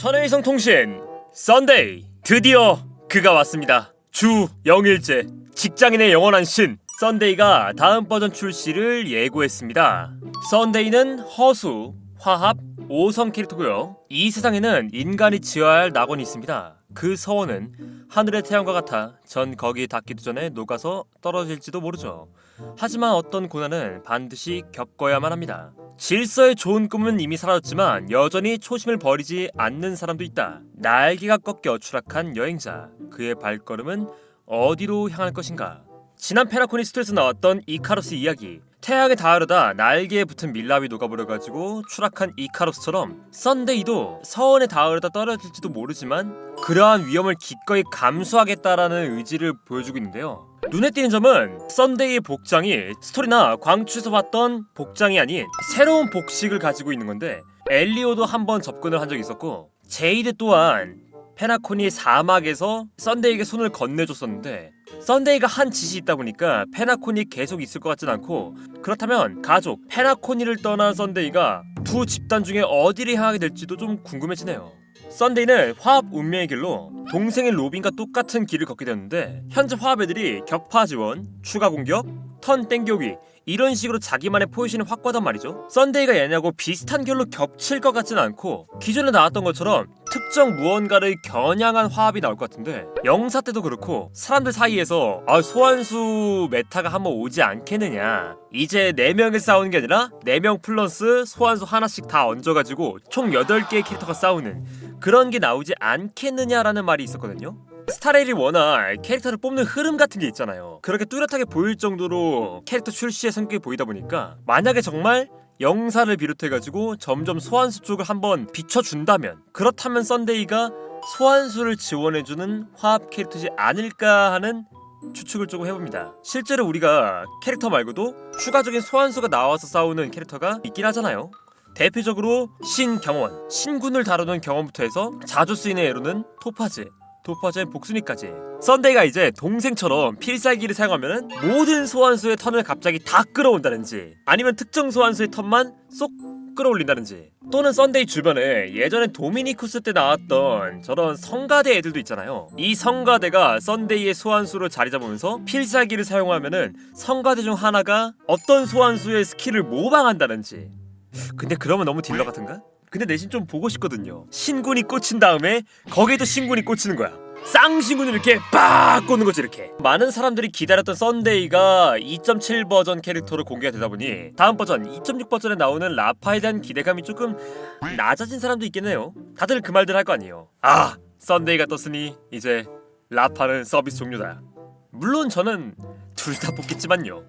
천혜이성 통신 썬데이 드디어 그가 왔습니다. 주 0일째 직장인의 영원한 신 썬데이가 다음 버전 출시를 예고했습니다. 썬데이는 허수, 화합, 오성 캐릭터고요. 이 세상에는 인간이 지어야 할 낙원이 있습니다. 그 서원은 하늘의 태양과 같아 전 거기 닿기도 전에 녹아서 떨어질지도 모르죠. 하지만 어떤 고난은 반드시 겪어야만 합니다. 질서의 좋은 꿈은 이미 사라졌지만 여전히 초심을 버리지 않는 사람도 있다. 날개가 꺾여 추락한 여행자. 그의 발걸음은 어디로 향할 것인가? 지난 페라코니스트에서 나왔던 이카로스 이야기. 태양에 닿으려다 날개에 붙은 밀랍이 녹아버려가지고 추락한 이카로스처럼 썬데이도 서원에 닿으려다 떨어질지도 모르지만 그러한 위험을 기꺼이 감수하겠다라는 의지를 보여주고 있는데요. 눈에 띄는 점은 썬데이의 복장이 스토리나 광추에서 봤던 복장이 아닌 새로운 복식을 가지고 있는 건데 엘리오도 한번 접근을 한 적이 있었고 제이드 또한 페나코니 사막에서 썬데이에게 손을 건네줬었는데 썬데이가 한 짓이 있다 보니까 페나코니 계속 있을 것 같진 않고 그렇다면 가족 페나코니를 떠난 썬데이가 두 집단 중에 어디를 향하게 될지도 좀 궁금해지네요. 썬데이는 화합 운명의 길로 동생인 로빈과 똑같은 길을 걷게 되었는데 현재 화합 애들이 격파 지원, 추가 공격, 턴 땡겨오기 이런 식으로 자기만의 포지션을 확보하단 말이죠. 썬데이가 얘냐고 비슷한 결로 겹칠 것 같지는 않고 기존에 나왔던 것처럼 특정 무언가를 겨냥한 화합이 나올 것 같은데 영사 때도 그렇고 사람들 사이에서 아, 소환수 메타가 한번 오지 않겠느냐 이제 4명이 싸우는 게 아니라 4명 플러스 소환수 하나씩 다 얹어가지고 총 8개의 캐릭터가 싸우는 그런 게 나오지 않겠느냐라는 말이 있었거든요. 스타레일이 워낙 캐릭터를 뽑는 흐름 같은 게 있잖아요. 그렇게 뚜렷하게 보일 정도로 캐릭터 출시의 성격이 보이다 보니까 만약에 정말 영사를 비롯해가지고 점점 소환수 쪽을 한번 비춰준다면 그렇다면 썬데이가 소환수를 지원해주는 화합 캐릭터지 않을까 하는 추측을 조금 해봅니다. 실제로 우리가 캐릭터 말고도 추가적인 소환수가 나와서 싸우는 캐릭터가 있긴 하잖아요. 대표적으로 신경원, 신군을 다루는 경원부터 해서 자주 쓰이는 애로는 토파즈, 도파젠 복순이까지. 썬데이가 이제 동생처럼 필살기를 사용하면 모든 소환수의 턴을 갑자기 다 끌어온다든지 아니면 특정 소환수의 턴만 쏙 끌어올린다든지. 또는 썬데이 주변에 예전에 도미니쿠스 때 나왔던 저런 성가대 애들도 있잖아요. 이 성가대가 썬데이의 소환수로 자리 잡으면서 필살기를 사용하면은 성가대 중 하나가 어떤 소환수의 스킬을 모방한다든지. 근데 그러면 너무 딜러 같은가? 근데 내심 좀 보고 싶거든요. 신군이 꽂힌 다음에 거기에도 신군이 꽂히는 거야. 쌍신군을 이렇게 빡 꽂는 거지 이렇게. 많은 사람들이 기다렸던 썬데이가 2.7 버전 캐릭터로 공개가 되다 보니 다음 버전 2.6 버전에 나오는 라파에 대한 기대감이 조금 낮아진 사람도 있겠네요. 다들 그 말들 할 거 아니에요. 아 썬데이가 떴으니 이제 라파는 서비스 종료다. 물론 저는 둘 다 뽑겠지만요